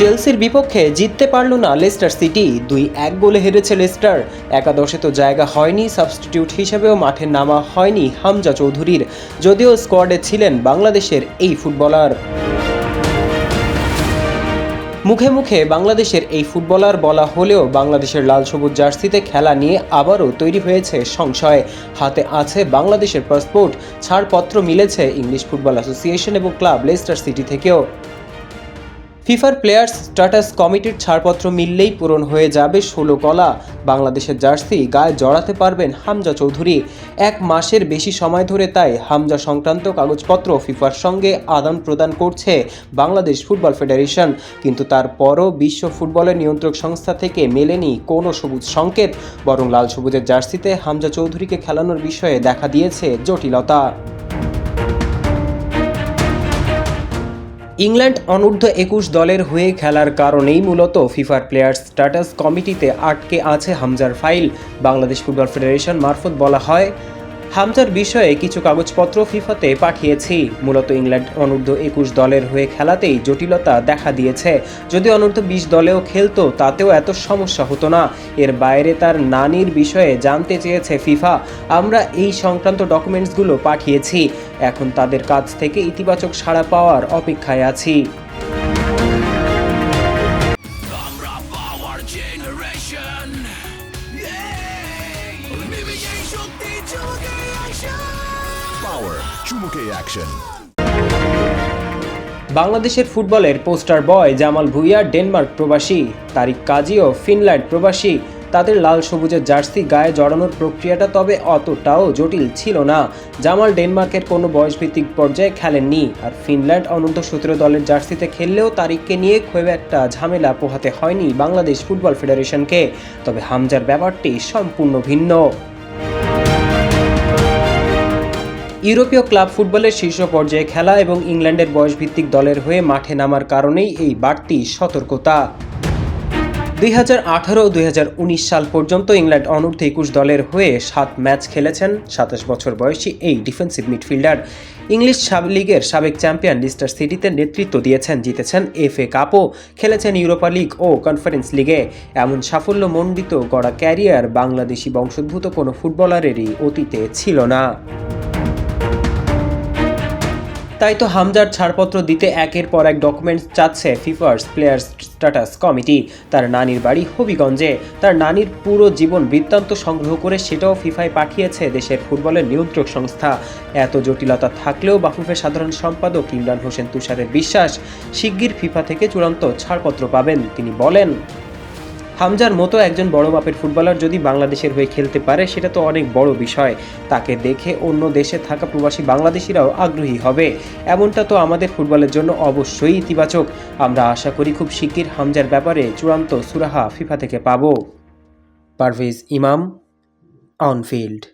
চেলসির বিপক্ষে জিততে পারল না লেস্টার সিটি। দুই এক গোলে হেরেছে লেস্টার। একাদশে তো জায়গা হয়নি, সাবস্টিটিউট হিসেবেও মাঠে নামা হয়নি হামজা চৌধুরীর। যদিও স্কোয়াডে ছিলেন বাংলাদেশের এই ফুটবলার। মুখে মুখে বাংলাদেশের এই ফুটবলার বলা হলেও বাংলাদেশের লাল সবুজ জার্সিতে খেলা নিয়ে আবারও তৈরি হয়েছে সংশয়। হাতে আছে বাংলাদেশের পাসপোর্ট, ছাড়পত্র মিলেছে ইংলিশ ফুটবল অ্যাসোসিয়েশন এবং ক্লাব লেস্টার সিটি থেকেও। ফিফার প্লেয়ার্স স্ট্যাটাস কমিটির ছাড়পত্র মিললেই পূরণ হয়ে যাবে ষোলো কলা। বাংলাদেশের জার্সি গায়ে জড়াতে পারবেন হামজা চৌধুরী। এক মাসের বেশি সময় ধরে তাই হামজা সংক্রান্ত কাগজপত্র ফিফার সঙ্গে আদান প্রদান করছে বাংলাদেশ ফুটবল ফেডারেশন। কিন্তু তারপরও বিশ্ব ফুটবলের নিয়ন্ত্রক সংস্থা থেকে মেলেনি কোনো সবুজ সংকেত। বরং লাল সবুজের জার্সিতে হামজা চৌধুরীকে খেলানোর বিষয়ে দেখা দিয়েছে জটিলতা। ইংল্যান্ড অনূর্ধ্ব একুশ দলের হয়ে খেলার কারণেই মূলত ফিফার প্লেয়ার্স স্ট্যাটাস কমিটিতে আটকে আছে হামজার ফাইল। বাংলাদেশ ফুটবল ফেডারেশন মারফত বলা হয়, হামজার বিষয়ে কিছু কাগজপত্র ফিফাতে পাঠিয়েছি। মূলত ইংল্যান্ড অনূর্ধ্ব একুশ দলের হয়ে খেলাতেই জটিলতা দেখা দিয়েছে। যদি অনূর্ধ্ব বিশ দলেও খেলতো, তাতেও এত সমস্যা হতো না। এর বাইরে তার নানির বিষয়ে জানতে চেয়েছে ফিফা। আমরা এই সংক্রান্ত ডকুমেন্টসগুলো পাঠিয়েছি। এখন তাদের কাছ থেকে ইতিবাচক সাড়া পাওয়ার অপেক্ষায় আছি। বাংলাদেশের ফুটবলের poster boy Jamal Bhuiyan Denmark প্রবাসী তারিক কাজীও ফিনল্যান্ড প্রবাসী তাদের লাল সবুজের জার্সি গায়ে জড়ানোর প্রক্রিয়াটা তবে অতটাও জটিল ছিল না। জামাল ডেনমার্কের কোনো বয়সভিত্তিক পর্যায়ে খেলেননি আর ফিনল্যান্ড অনন্ত সতেরো দলের জার্সিতে খেললেও তারিখকে নিয়ে খুব একটা ঝামেলা পোহাতে হয়নি বাংলাদেশ ফুটবল ফেডারেশনকে। তবে হামজার ব্যাপারটি সম্পূর্ণ ভিন্ন। ইউরোপীয় ক্লাব ফুটবলের শীর্ষ পর্যায়ে খেলা এবং ইংল্যান্ডের বয়সভিত্তিক দলের হয়ে মাঠে নামার কারণেই এই বাড়তি সতর্কতা। দুই হাজার আঠারো দুই হাজার উনিশ সাল পর্যন্ত ইংল্যান্ড অনূর্ধ্ব একুশ দলের হয়ে সাত ম্যাচ খেলেছেন। সাতাশ বছর বয়সী এই ডিফেন্সিভ মিডফিল্ডার ইংলিশ লিগের সাবেক চ্যাম্পিয়ন লিস্টার সিটিতে নেতৃত্ব দিয়েছেন, জিতেছেন এফ এ কাপও, খেলেছেন ইউরোপা লিগ ও কনফারেন্স লিগে এমন সাফল্যমণ্ডিত গড়া ক্যারিয়ার বাংলাদেশি বংশোদ্ভূত কোনো ফুটবলারেরই অতীতে ছিল না। তাই তো হামজার ছাড়পত্র দিতে একের পর এক ডকুমেন্টস চাচ্ছে ফিফার্স প্লেয়ার্স স্ট্যাটাস কমিটি তার নানির বাড়ি হবিগঞ্জে। তার নানির পুরো জীবন বৃত্তান্ত সংগ্রহ করে সেটাও ফিফায় পাঠিয়েছে দেশের ফুটবলের নিয়ন্ত্রক সংস্থা। এত জটিলতা থাকলেও বাফুফের সাধারণ সম্পাদক ইমরান হোসেন তুষারের বিশ্বাস, শিগগির ফিফা থেকে চূড়ান্ত ছাড়পত্র পাবেন। তিনি বলেন হামজার মতো একজন বড় মাপের ফুটবলার যদি বাংলাদেশের হয়ে খেলতে পারে, সেটা তো অনেক বড় বিষয়। তাকে দেখে অন্য দেশে থাকা প্রবাসী বাংলাদেশিরাও আগ্রহী হবে। এমনটা তো আমাদের ফুটবলের জন্য অবশ্যই ইতিবাচক। আমরা আশা করি খুব শিগগির হামজার ব্যাপারে চূড়ান্ত সুরাহা ফিফা থেকে পাব। পারভেজ ইমাম অনফিল্ড